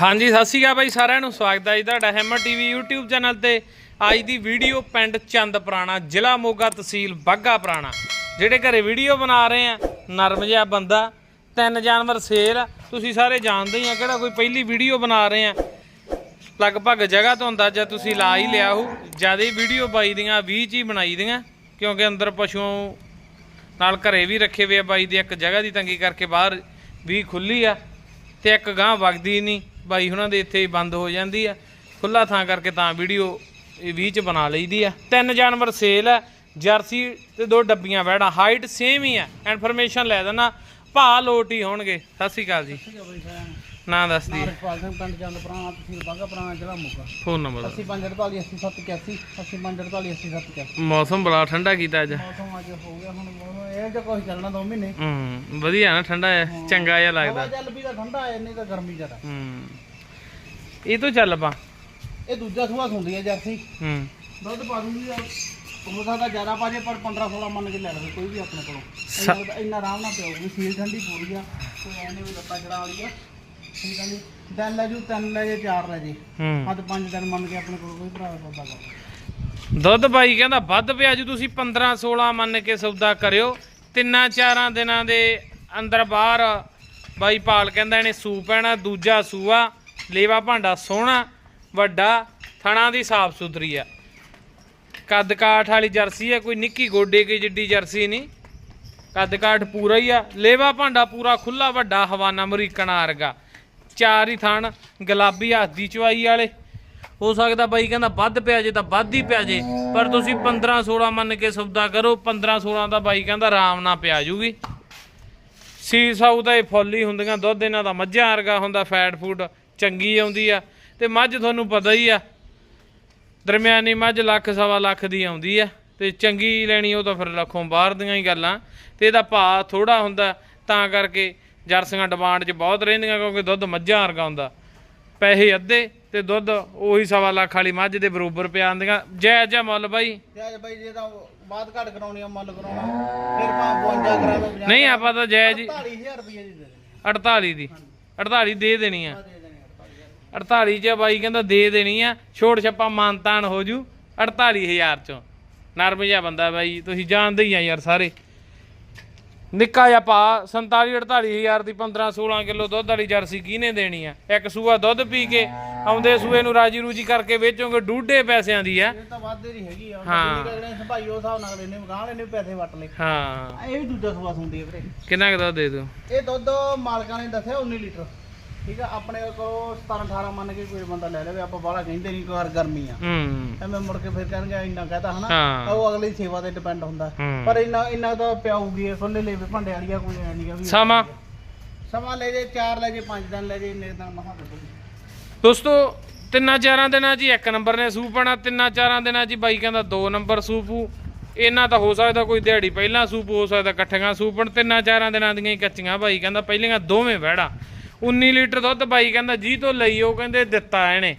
ਹਾਂਜੀ, ਸਤਿ ਸ਼੍ਰੀ ਅਕਾਲ ਬਾਈ ਸਾਰਿਆਂ ਨੂੰ। ਸਵਾਗਤ ਹੈ ਜੀ ਤੁਹਾਡਾ ਹੈਮਰ ਟੀਵੀ YouTube ਚੈਨਲ ਤੇ। ਅੱਜ ਦੀ ਵੀਡੀਓ ਪਿੰਡ ਚੰਦ ਪੁਰਾਣਾ, ਜ਼ਿਲ੍ਹਾ ਮੋਗਾ ਤਹਿਸੀਲ ਬਾਗਾ ਪੁਰਾਣਾ। ਜਿਹੜੇ ਘਰੇ ਵੀਡੀਓ ਬਣਾ ਰਹੇ ਆ, ਨਰਮ ਜਿਹਾ ਬੰਦਾ, ਤਿੰਨ ਜਾਨਵਰ ਸੇਲ ਆ। ਤੁਸੀਂ ਸਾਰੇ ਜਾਣਦੇ ਹੀ ਆ ਕਿਹੜਾ ਕੋਈ ਪਹਿਲੀ ਵੀਡੀਓ ਬਣਾ ਰਹੇ ਆ। ਲਗਭਗ ਜਗ੍ਹਾ ਤੋਂ ਅੰਦਾਜ਼ਾ ਤੁਸੀਂ ਲਾ ਹੀ ਲਿਆ ਹੋ ਜ਼ਿਆਦਾ ਹੀ ਵੀਡੀਓ ਬਾਈ ਦੀਆਂ 20 ਚ ਹੀ ਬਣਾਈ ਦੀਆਂ, ਕਿਉਂਕਿ ਅੰਦਰ ਪਸ਼ੂ ਨਾਲ ਘਰੇ ਵੀ ਰੱਖੇ ਹੋਏ ਆ ਬਾਈ ਦੀ, ਇੱਕ ਜਗ੍ਹਾ ਦੀ ਤੰਗੀ ਕਰਕੇ ਬਾਹਰ ਵੀ ਖੁੱਲੀ ਆ, ਤੇ ਇੱਕ ਗਾਂ ਵਗਦੀ ਨਹੀਂ। ਬਾਈ ਉਹਨਾਂ ਦੇ ਇੱਥੇ ਬੰਦ ਹੋ ਜਾਂਦੀ ਆ। ਖੁੱਲਾ ਥਾਂ ਕਰਕੇ ਤਾਂ ਵੀਡੀਓ ਇਹ 20 ਚ ਬਣਾ ਲਈਦੀ ਆ। ਤਿੰਨ ਜਾਨਵਰ ਸੇਲ ਆ, ਜਰਸੀ ਤੇ ਦੋ ਡੱਬੀਆਂ ਵੈੜਾ, ਹਾਈਟ ਸੇਮ ਹੀ ਆ। ਇਨਫੋਰਮੇਸ਼ਨ ਲੈ ਦੇਣਾ ਭਾ ਲੋਟ ਹੀ ਹੋਣਗੇ। ਸਤਿ ਸ਼੍ਰੀ ਅਕਾਲ ਜੀ। ਨੂੰ ਦੱਸ ਦੀ। ਸਿੰਘ ਪਿੰਡ ਚੰਦ ਪੁਰਾਣਾ ਤਹਿਸੀਲ ਬਾਗਾ ਪੁਰਾਣਾ ਜ਼ਿਲ੍ਹਾ ਮੋਗਾ ਫੋਨ ਨੰਬਰ 8548 8781 8548 8781 ਮੌਸਮ ਬੜਾ ਠੰਡਾ ਕੀਤਾ ਅੱਜ। ਮੌਸਮ ਅੱਜ ਹੋ ਗਿਆ ਹੁਣ ਇਹ ਜੇ ਕੋਈ ਚੱਲਣਾ ਦੋ ਮਹੀਨੇ। ਹੂੰ ਵਧੀਆ ਨਾ ਠੰਡਾ ਹੈ। ਚੰਗਾ ਜਿਹਾ ਲੱਗਦਾ। ਚੱਲ ਵੀ ਤਾਂ ਠੰਡਾ ਹੈ ਨਹੀਂ ਤਾਂ ਗਰਮੀ ਜ਼ਿਆਦਾ। ਹੂੰ ਇਹ ਤੋਂ ਚੱਲ ਪਾ ਇਹ ਦੂਜਾ ਸੂਆ ਹੁੰਦੀ ਹੈ ਜਰਸੀ। ਹੂੰ। ਦੁੱਧ ਪਾ ਦੂੰਗੀ ਉਹ ਸਕਦਾ ਜ਼ਿਆਦਾ ਪਾ ਜੇ ਪਰ 15 16 ਮੰਨ ਕੇ ਲੈ ਲਵੇ ਕੋਈ ਵੀ ਆਪਣੇ ਕੋਲੋਂ। ਇੰਨਾ- ਇੰਨਾ ਆਰਾਮ ਨਾਲ ਪਿਆਉਗੀ ਸੀਲ ਠੰਡੀ ਪੂਰੀ ਆ। ਕੋਈ ਐਨੇ ਵੀ ਲੱਤਾਂ ਚੜਾ ਵਾਲੀ ਆ ਠੀਕ ਆ ਜੀ। ਦਿਨ ਲੈ ਜੂ ਤਿੰਨ ਲੈ ਜੇ ਚਾਰ ਲੈ ਜੇ ਹੂੰ। ਅੱਜ ਪੰਜ ਦਿਨ ਮੰਨ ਕੇ ਆਪਣੇ ਕੋਲ ਕੋਈ ਭਰਾ ਸੌਦਾ ਕਰ ਦੁੱਧ ਬਾਈ ਕਹਿੰਦਾ ਵੱਧ ਪਿਆ ਜੀ ਤੁਸੀਂ 15 16 ਮੰਨ ਕੇ ਸੌਦਾ ਕਰਿਓ। ਤਿੰਨਾਂ ਚਾਰਾਂ ਦਿਨਾਂ ਦੇ ਅੰਦਰ ਬਾਹਰ ਬਾਈ ਪਾਲ ਕਹਿੰਦਾ ਇਹਨੇ ਸੂ ਪੈਣਾ ਦੂਜਾ ਸੂਆ ਲੇਵਾ ਭਾਂਡਾ ਸੋਹਣਾ ਵੱਡਾ ਥਣਾ ਦੀ ਸਾਫ਼ ਸੁਥਰੀ ਆ। ਕੱਦ ਕਾਠ ਵਾਲੀ ਜਰਸੀ ਹੈ ਕੋਈ ਨਿੱਕੀ ਗੋਡੇ ਕੀ ਜਿੱਡੀ ਜਰਸੀ ਨਹੀਂ ਕੱਦ ਕਾਠ ਪੂਰਾ ਹੀ ਆ ਲੇਵਾ ਭਾਂਡਾ ਪੂਰਾ ਖੁੱਲਾ ਵੱਡਾ ਹਵਾਨਾ ਅਮਰੀਕਨ ਵਰਗਾ। ਚਾਰ ਹੀ ਥਣ ਗੁਲਾਬੀ ਹੱਥ ਦੀ ਚਵਾਈ ਵਾਲੇ। ਹੋ ਸਕਦਾ ਬਾਈ ਕਹਿੰਦਾ ਵੱਧ ਪਿਆ ਜੇ ਤਾਂ ਵੱਧ ਹੀ ਪਿਆ ਜੇ, ਪਰ ਤੁਸੀਂ 15 16 ਮੰਨ ਕੇ ਸੌਦਾ ਕਰੋ 15 16 ਦਾ ਬਾਈ ਕਹਿੰਦਾ ਆਰਾਮ ਨਾਲ ਪਿਆ ਜੂਗੀ। ਸੀ ਸਾਊ ਤਾਂ ਇਹ ਫੁੱਲ ਹੀ ਹੁੰਦੀਆਂ, ਦੁੱਧ ਇਹਨਾਂ ਦਾ ਮੱਝਾਂ ਵਰਗਾ ਹੁੰਦਾ, ਫੈਟ ਫੂਡ ਚੰਗੀ ਆਉਂਦੀ ਆ, ਤੇ ਮੱਝ ਤੁਹਾਨੂੰ ਪਤਾ ਹੀ ਆ। ਦਰਮਿਆਨੀ ਮੱਝ ਲੱਖ ਸਵਾ ਲੱਖ ਦੀ ਆਉਂਦੀ ਆ, ਤੇ ਚੰਗੀ ਲੈਣੀ ਉਹ ਤਾਂ ਫਿਰ ਲੱਖੋਂ ਬਾਹਰ ਦੀਆਂ ਹੀ ਗੱਲਾਂ, ਤੇ ਇਹਦਾ ਭਾਅ ਥੋੜਾ ਹੁੰਦਾ, ਤਾਂ ਕਰਕੇ ਜਰਸੀਆਂ ਡਿਮਾਂਡ 'ਚ ਬਹੁਤ ਰਹਿੰਦੀਆਂ ਕਿਉਂਕਿ ਦੁੱਧ ਮੱਝਾਂ ਵਰਗਾ ਹੁੰਦਾ। ਪੈਸੇ ਅੱਧੇ ਤੇ ਦੁੱਧ ਉਹੀ ਸਵਾ ਲੱਖ ਵਾਲੀ ਮੱਝ ਦੇ ਬਰੋਬਰ ਪਿਆ ਆਂਦੀਆਂ ਜੈ ਜੈ ਮੁੱਲ ਬਾਈ। ਅੱਜ ਬਾਈ ਜੇ ਤਾਂ ਬਾਅਦ ਘੱਟ ਕਰਾਉਣੀ ਆ ਮੁੱਲ ਕਰਾਉਣਾ। ਫਿਰ ਭਾਂ 52 ਕਰਾ ਲਓ 50 ਨਹੀਂ ਆਪਾਂ ਤਾਂ ਜੈ ਜੀ 48000 ਰੁਪਏ ਦੀ ਦੇ ਦੇਣੀ 48 ਦੀ। 48 ਦੇ ਦੇਣੀ ਆ। ਆ ਦੇ ਦੇਣੀ 48,000 48 ਚ ਬਾਈ ਕਹਿੰਦਾ ਦੇ ਦੇਣੀ ਆ। ਛੋੜ ਛੱਪਾ ਮਾਨਤਾਨ ਹੋ ਜੂ 48000 ਚੋਂ। ਨਰਮ ਜਿਹਾ ਬੰਦਾ ਬਾਈ ਤੁਸੀਂ ਜਾਣਦੇ ਹੀ ਆ ਯਾਰ ਸਾਰੇ। ਨਿੱਕਾ ਜਿਹਾ ਪਾ 47 48000 ਦੀ 15 16 ਕਿਲੋ ਦੁੱਧ ਵਾਲੀ ਜਰਸੀ ਕਿਹਨੇ ਦੇਣੀ ਆ? ਇੱਕ ਸੂਆ ਦੁੱਧ ਪੀ ਕੇ ਆਉਂਦੇ ਸੂਏ ਨੂੰ ਰਾਜੀ ਰੂਜੀ ਕਰਕੇ ਵੇਚੋਗੇ ਡੂਢੇ ਪੈਸਿਆਂ ਦੀ ਆ। ਇਹ ਤਾਂ ਵਾਧੇ ਦੀ ਹੈਗੀ ਆ ਹਾਂ। ਜਿਹੜੇ ਸੰਭਾਈ ਉਹ ਹਿਸਾਬ ਨਾਲ ਲੈਣੇ ਮਗਾਂ ਲੈਣੇ ਪੈਸੇ ਵੱਟ ਲਏ। ਹਾਂ। ਇਹ ਵੀ ਦੂਜਾ ਸੂਆ ਹੁੰਦੀ ਹੈ ਵੀਰੇ। ਕਿੰਨਾ ਕੁ ਦੁੱਧ ਦੇ ਦੂ ਇਹ ਦੁੱਧ ਮਾਲਕਾਂ ਨੇ ਦੱਸਿਆ 19 ਲੀਟਰ। ਠੀਕ ਆ ਆਪਣੇ ਕੋਲ 17 18 ਮੰਨ ਕੇ ਕੋਈ ਬੰਦਾ ਲੈ ਲਵੇ ਆਪਾਂ ਬਾਹਲਾ ਕਹਿੰਦੇ ਨਹੀਂ ਕੋਈ ਗਰਮੀ ਆ। ਹੂੰ। ਐਵੇਂ ਮੁੜ ਕੇ ਫਿਰ ਕਹਿਣਗੇ ਇੰਨਾ ਕਹਤਾ ਹਨਾ ਹਾਂ। ਉਹ ਅਗਲੀ ਸੇਵਾ ਤੇ ਡਿਪੈਂਡ ਹੁੰਦਾ। ਹੂੰ। ਪਰ ਇੰਨਾ ਇੰਨਾ ਤਾਂ ਪਿਆਊਗੀ ਇਹ ਖੁੱਲੇ ਲੇਵੇ ਭਾਂਡੇ ਵਾਲੀਆ ਕੋਈ ਐ ਨਹੀਂਗਾ ਵੀ ਸਮਾਂ? ਸਮਾਂ ਲੈ ਜੇ 4 ਲੈ ਜੇ 5 ਦਿਨ ਲੈ ਜੇ ਇੰਨੇ ਦਿਨ ਮਹਾ ਕੱਢੂਗੀ ਦੋਸਤੋ ਤਿੰਨਾਂ ਚਾਰਾਂ ਦਿਨਾਂ 'ਚ ਹੀ ਇੱਕ ਨੰਬਰ ਨੇ ਸੂਪ ਆਣਾ ਤਿੰਨਾਂ ਚਾਰਾਂ ਦਿਨਾਂ 'ਚ ਹੀ ਬਾਈ ਕਹਿੰਦਾ ਦੋ ਨੰਬਰ ਸੂਪੂ ਇਹਨਾਂ ਤਾਂ ਹੋ ਸਕਦਾ ਕੋਈ ਦਿਹਾੜੀ ਪਹਿਲਾਂ ਸੂਪ ਹੋ ਸਕਦਾ ਇਕੱਠੀਆਂ ਸੂਪਣ ਤਿੰਨਾਂ ਚਾਰਾਂ ਦਿਨਾਂ ਦੀਆਂ ਹੀ ਕੱਚੀਆਂ ਬਾਈ ਕਹਿੰਦਾ ਪਹਿਲੀਆਂ ਦੋਵੇਂ ਵਹਿੜਾ। 19 ਲੀਟਰ ਦੁੱਧ ਬਾਈ ਕਹਿੰਦਾ ਜੀ ਤੋਂ ਲਈ ਉਹ ਕਹਿੰਦੇ ਦਿੱਤਾ ਇਹਨੇ।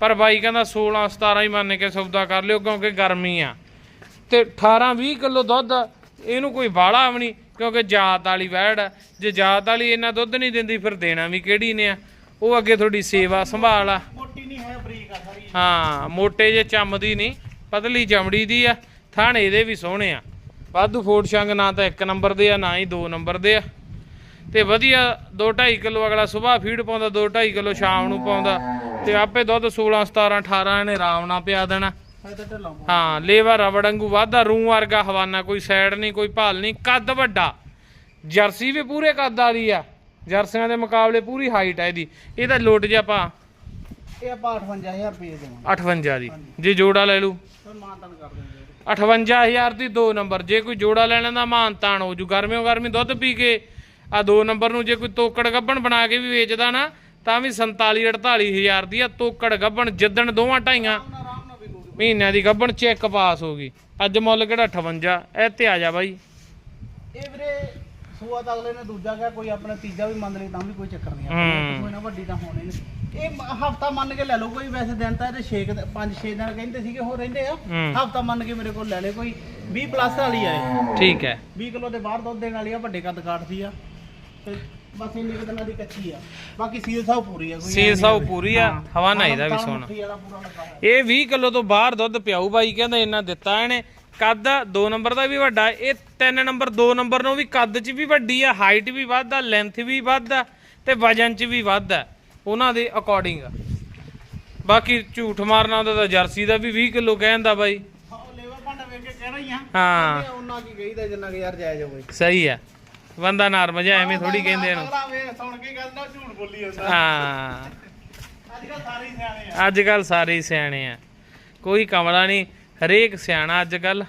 ਪਰ ਬਾਈ ਕਹਿੰਦਾ 16 17 ਹੀ ਮੰਨ ਕੇ ਸੌਦਾ ਕਰ ਲਿਓ ਕਿਉਂਕਿ ਗਰਮੀ ਆ। ਤੇ 18 20 ਕਿਲੋ ਦੁੱਧ ਇਹਨੂੰ ਕੋਈ ਵਾਲਾ ਵੀ ਨਹੀਂ ਕਿਉਂਕਿ ਜਾਤ ਵਾਲੀ ਵਹਿੜ ਆ। ਜੇ ਜਾਤ ਵਾਲੀ ਇੰਨਾ ਦੁੱਧ ਨਹੀਂ ਦਿੰਦੀ ਫਿਰ ਦੇਣਾ ਵੀ ਕਿਹੜੀ ਨੇ ਆ? ਉਹ ਅੱਗੇ ਤੁਹਾਡੀ ਸੇਵਾ ਸੰਭਾਲ ਆ। ਮੋਟੀ ਨਹੀਂ ਹੈ ਬਰੀਕ ਆ ਸਾਰੀ। ਹਾਂ ਮੋਟੇ ਜੇ ਚਮਦੀ ਨਹੀਂ ਪਤਲੀ ਚਮੜੀ ਦੀ ਆ ਥਣ ਇਹਦੇ ਵੀ ਸੋਹਣੇ ਆ। ਵਾਧੂ ਫੋਟ ਛੰਗ ਨਾ ਤਾਂ ਇੱਕ ਨੰਬਰ ਦੇ ਆ ਨਾ ਹੀ ਦੋ ਨੰਬਰ ਦੇ ਆ। ਤੇ ਵਧੀਆ 2.5 ਕਿਲੋ ਅਗਲਾ ਸਵੇਰ ਫੀਡ ਪਾਉਂਦਾ 2.5 ਕਿਲੋ ਸ਼ਾਮ ਨੂੰ ਪਾਉਂਦਾ। ਤੇ ਆਪੇ ਦੁੱਧ 16 17 18 ਇਹਨੇ ਆਰਾਮ ਨਾਲ ਪਿਆ ਦੇਣਾ। ਹੈ ਲੇਵਾ ਰਬੜ ਵਾਂਗੂ ਵਾਧਾ ਰੂ ਵਰਗਾ ਹਵਾਨਾ ਕੋਈ ਸਾਈਡ ਨਹੀਂ ਕੋਈ ਭਾਲ ਨਹੀਂ ਕੱਦ ਵੱਡਾ। ਜਰਸੀ ਵੀ ਪੂਰੇ ਕੱਦ ਵਾਲੀ ਆ। ਜਰਸੀਆਂ ਦੇ ਮੁਕਾਬਲੇ ਪੂਰੀ ਹਾਈਟ ਆ ਇਹਦੀ। ਇਹਦਾ ਲੋਟ ਜਿਹਾ ਪਾ। ਇਹ ਆਪਾਂ 58000 ਰੁਪਏ ਦੇਵਾਂਗੇ। 58 ਦੀ। ਜੇ ਜੋੜਾ ਲੈ ਲੂ ਮਾਨਤਨ ਕਰ ਦਿੰਦੇ 58000 ਦੀ ਦੋ ਨੰਬਰ। ਜੇ ਕੋਈ ਜੋੜਾ ਲੈਣ ਦਾ ਮਾਨ ਤਾਣ ਹੋ ਜੂ। ਗਰਮੀਓ ਗਰਮੀ ਦੁੱਧ ਪੀ ਕੇ ਆ ਦੋ ਨੰਬਰ ਨੂੰ ਜੇ ਕੋਈ ਤੋਕੜ ਗੱਬਣ ਬਣਾ ਕੇ ਵੀ ਵੇਚਦਾ ਨਾ ਤਾਂ ਵੀ 47 48000 ਦੀ ਆ ਤੋਕੜ ਗੱਬਣ ਜਿੱਦਣ ਦੋਵਾਂ ਢਾਈਆਂ ਮਹੀਨਿਆਂ ਦੀ ਗੱਬਣ ਚੈੱਕ ਪਾਸ ਹੋ ਗਈ। ਅੱਜ ਮੁੱਲ ਕਿਹੜਾ? 58 ਇਹ ਤੇ ਆ ਜਾ ਬਾਈ। ਇਹ ਵੀਰੇ ਸੂਆ ਤਾਂ ਅਗਲੇ ਨੇ ਦੂਜਾ ਕਿਹਾ ਕੋਈ ਆਪਣਾ ਤੀਜਾ ਵੀ ਮੰਨ ਲਈ ਤਾਂ ਵੀ ਕੋਈ ਚੱਕਰ ਨਹੀਂ। ਆਪਣੇ ਕੋਈ ਨਾ ਵੱਡੀ ਤਾਂ ਹੋਣੀ ਨਹੀਂ। ਇਹ ਹਫਤਾ ਮੰਨ ਕੇ ਲੈ ਲਓ ਕੋਈ ਵੈਸੇ ਦਿਨ ਤਾਂ ਇਹਦੇ 6 5 6 ਦਿਨ ਕਹਿੰਦੇ ਸੀਗੇ ਹੋਰ ਰਹਿੰਦੇ ਆ। ਹਫਤਾ ਮੰਨ ਕੇ ਮੇਰੇ ਕੋਲ ਲੈ ਲੈ ਕੋਈ 20 ਪਲੱਸ ਵਾਲੀ ਆ ਇਹ। ਠੀਕ ਹੈ। 20 ਕਿਲੋ ਦੇ ਬਾਹਰ ਦੁੱਧ ਦੇਣ ਵਾਲੀ ਆ ਵੱਡੇ ਕੱਦ ਕਾਠ ਦੀ ਆ। ਤੇ ਬਸ ਇੰਨੇ ਕੁ ਦਿਨਾਂ ਦੀ ਕੱਚੀ ਆ ਬਾਕੀ ਸੀਲ ਸਾਹ ਪੂਰੀ ਆ ਕੋਈ ਸੀਲ ਐਂ ਨੀ ਸਾਊ ਹੋਵੇ। ਪੂਰੀ ਆ, ਹਾਂ। ਹਵਾ ਨਾ ਇਹਦਾ ਵੀ ਤਾਂ ਸੋਹਣਾ। ਮੁੱਠੀ ਵਾਲਾ ਪੂਰਾ ਲੱਗਾ ਹੋਇਆ। ਇਹ 20 ਕਿਲੋ ਤੋਂ ਬਾਹਰ ਦੁੱਧ ਪਿਆਊ ਬਾਈ ਕਹਿੰਦਾ ਇਹਨਾਂ ਦਿੱਤਾ ਇਹਨੇ ਕੱਦ 2 ਨੰਬਰ ਦਾ ਵੀ ਵੱਡਾ ਇਹ 3 ਨੰਬਰ 2 ਨੰਬਰ ਨੂੰ ਵੀ ਕੱਦ 'ਚ ਵੀ ਵੱਡੀ ਆ ਹਾਈਟ ਵੀ ਵੱਧ ਆ ਲੈਂਥ ਵੀ ਵੱਧ ਆ ਤੇ ਵਜਨ 'ਚ ਵੀ ਵੱਧ ਆ ਉਹਨਾਂ ਦੇ ਅਕੋਰਡਿੰਗ ਬਾਕੀ ਝੂਠ ਮਾਰਨਾ ਉਹਦਾ ਤਾਂ ਜਰਸੀ ਦਾ ਵੀ 20 ਕਿਲੋ ਕਹਿੰਦਾ ਬਾਈ ਹਾਂ ਉਹ ਲੇਵਾ ਭਾਂਡਾ ਵੇਖ ਕੇ ਕਹਿਣਾ ਹੀ ਆ ਹਾਂ ਇਹ ਉਹਨਾਂ ਕੀ ਕਹੀਦਾ ਜਿੰਨਾ ਕਿ ਯਾਰ ਜਾਇਜ਼ ਹੋਵੇ ਸਹੀ ਆ ਬੰਦਾ ਨਰਮ ਜਿਹਾ ਐਵੇਂ ਥੋੜੀ ਕਹਿੰਦੇ ਇਹਨੂੰ। ਅਗਲਾ ਵੇਖ ਸੁਣ ਕੇ ਨਾ ਝੂਠ ਬੋਲੀ ਜਾਂਦਾ। ਹਾਂ। ਅੱਜ ਕੱਲ ਸਾਰੇ ਹੀ ਸਿਆਣੇ ਆ। ਅੱਜ ਕੱਲ ਸਾਰੇ ਹੀ ਸਿਆਣੇ ਆ। ਕੋਈ ਕਮਲਾ ਨਹੀਂ ਹਰੇਕ ਸਿਆਣਾ ਅੱਜ ਕੱਲ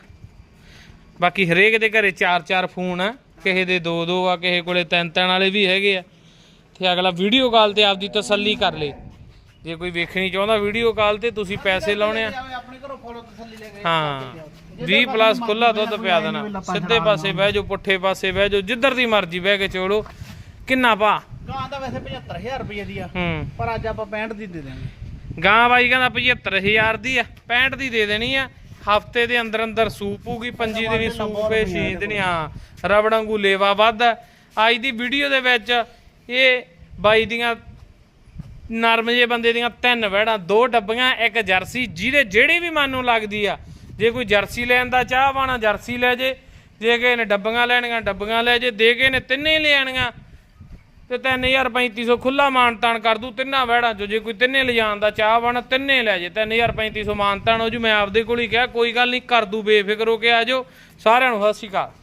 ਬਾਕੀ ਹਰੇਕ ਦੇ ਘਰੇ ਚਾਰ ਚਾਰ ਫੋਨ ਆ ਕਿਸੇ ਦੇ ਦੋ ਦੋ ਆ ਕਿਸੇ ਕੋਲੇ ਤਿੰਨ ਤਿੰਨ ਵਾਲੇ ਵੀ ਹੈਗੇ ਆ। ਤੇ ਅਗਲਾ ਵੀਡੀਓ ਕਾਲ ਤੇ ਆਪਦੀ ਤਸੱਲੀ ਕਰ ਲੇ। ਜੇ ਕੋਈ ਵੇਖਣੀ ਚਾਹੁੰਦਾ ਵੀਡੀਓ ਕਾਲ ਤੇ ਤੁਸੀਂ ਪੈਸੇ ਲਾਉਣੇ ਆ। ਤਸੱਲੀ ਲੈ ਕੇ ਹਾਂ। 20 ਪਲੱਸ ਖੁੱਲਾ ਦੁੱਧ ਪਿਆ ਦੇਣਾ। ਸਿੱਧੇ ਪਾਸੇ ਬਹਿ ਜਾਓ ਪੁੱਠੇ ਪਾਸੇ ਬਹਿ ਜਾਓ ਜਿੱਧਰ ਦੀ ਮਰਜ਼ੀ ਬਹਿ ਕੇ ਚੋੜੋ ਕਿੰਨਾ ਪਾ ਗਾਂ ਦਾ ਵੈਸੇ 75000 ਰੁਪਏ ਦੀ ਆ ਹੂੰ। ਪਰ ਅੱਜ ਆਪਾਂ 65 ਦੀ ਦੇ ਦੇਵਾਂਗੇ ਗਾਂ ਬਾਈ ਕਹਿੰਦਾ 75000 ਦੀ ਆ 65 ਦੀ ਦੇ ਦੇਣੀ ਆ। ਹਫ਼ਤੇ ਦੇ ਅੰਦਰ ਅੰਦਰ ਸੂਪ ਹੋਊਗੀ ਪੰਜੀ ਦਿਨੀ ਸੂਪ ਏ ਛੇ ਦਿਨੀ ਹਾਂ ਰਬੜ ਵਾਂਗੂ ਲੇਵਾ ਵੱਧ। ਅੱਜ ਦੀ ਵੀਡੀਓ ਦੇ ਵਿੱਚ ਇਹ ਬਾਈ ਦੀਆਂ ਨਰਮ ਜੇ ਬੰਦੇ ਦੀਆਂ ਤਿੰਨ ਵਹਿੜਾਂ, ਦੋ ਡੱਬੀਆਂ, ਇੱਕ ਜਰਸੀ, ਜਿਹਦੇ ਜਿਹੜੀ ਵੀ ਮਨ ਨੂੰ ਲੱਗਦੀ ਆ। ਜੇ ਕੋਈ ਜਰਸੀ ਲੈਣ ਦਾ ਚਾਹ ਵਾਣਾ ਜਰਸੀ ਲੈ ਜੇ ਜੇ ਕਿਸੇ ਨੇ ਡੱਬੀਆਂ ਲੈਣੀਆਂ, ਡੱਬੀਆਂ ਲੈ ਜੇ, ਦੇ ਕੇ ਨੇ ਤਿੰਨੇ ਹੀ ਲੈਣੀਆਂ ਤੇ 3350 ਖੁੱਲਾ ਮਾਨਤਾਨ ਕਰ ਦੂ ਤਿੰਨਾਂ ਵਹਿੜਾਂ ਚੋਂ। ਜੇ ਕੋਈ ਤਿੰਨੇ ਲਿਜਾਣ ਦਾ ਚਾਹ ਵਣ ਤਿੰਨੇ ਲੈ ਜੇ 3350 ਮਾਨਤਾਨ ਹੋ ਜੂ। ਮੈਂ ਆਪਦੇ ਕੋਲ ਹੀ ਕਿਹਾ, ਕੋਈ ਗੱਲ ਨਹੀਂ, ਕਰ ਦੂ ਬੇਫਿਕਰ ਹੋ ਕੇ ਆ ਜਾਓ। ਸਾਰਿਆਂ ਨੂੰ ਸਤਿ ਸ਼੍ਰੀ ਅਕਾਲ।